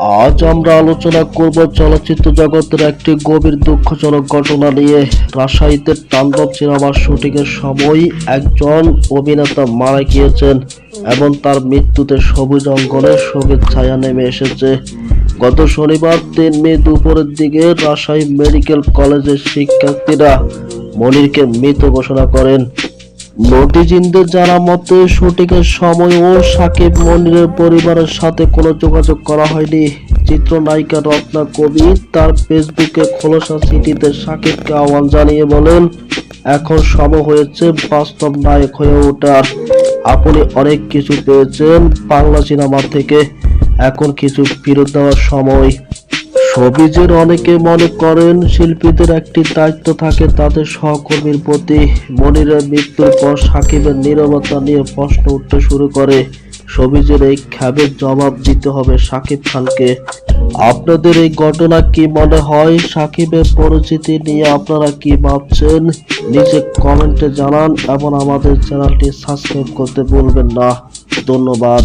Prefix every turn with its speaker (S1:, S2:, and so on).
S1: আজ আমরা আলোচনা করব চলচ্চিত্র জগতের একটি গভীর দুঃখজনক ঘটনা নিয়ে। রাজশাহীতে তাণ্ডব সিনেমার শুটিংয়ের সময় একজন অভিনেতা মারা গিয়েছেন এবং তার মৃত্যুতে সবুজ অঙ্গনে শোকের ছায়া নেমে এসেছে। গত শনিবার তিন মে দুপুরের দিকে রাজশাহী মেডিকেল কলেজের শিক্ষার্থীরা মনিরকে মৃত ঘোষণা করেন। নটিজিনদের জানা মতে, শুটিংয়ের সময়ও সাকিব মনিরের পরিবারের সাথে কোনো যোগাযোগ করা হয়নি। চিত্রনায়িকা রত্না কবি তার ফেসবুকে খোলসা চিঠিতে সাকিবকে আহ্বান জানিয়ে বলেন, এখন সময় হয়েছে বাস্তব নায়ক হয়ে ওঠার। আপনি অনেক কিছু পেয়েছেন বাংলা সিনেমা থেকে। এখন কিছু ফেরত দেওয়ার সময়। সবিজের অনেকে মনে করেন শিল্পীদের একটি দায়িত্ব থাকে তাদের সহকর্মীর প্রতি। মনিরের মৃত্যুর পর সাকিবের নীরবতা নিয়ে প্রশ্ন উঠতে শুরু করে। সবিজের এই খ্যাবের জবাব দিতে হবে সাকিব খানকে। আপনাদের এই ঘটনা কি মনে হয়? সাকিবের পরিচিতি নিয়ে আপনারা কি ভাবছেন? নিচে কমেন্টে জানান এবং আমাদের চ্যানেলটি সাবস্ক্রাইব করতে ভুলবেন না। ধন্যবাদ।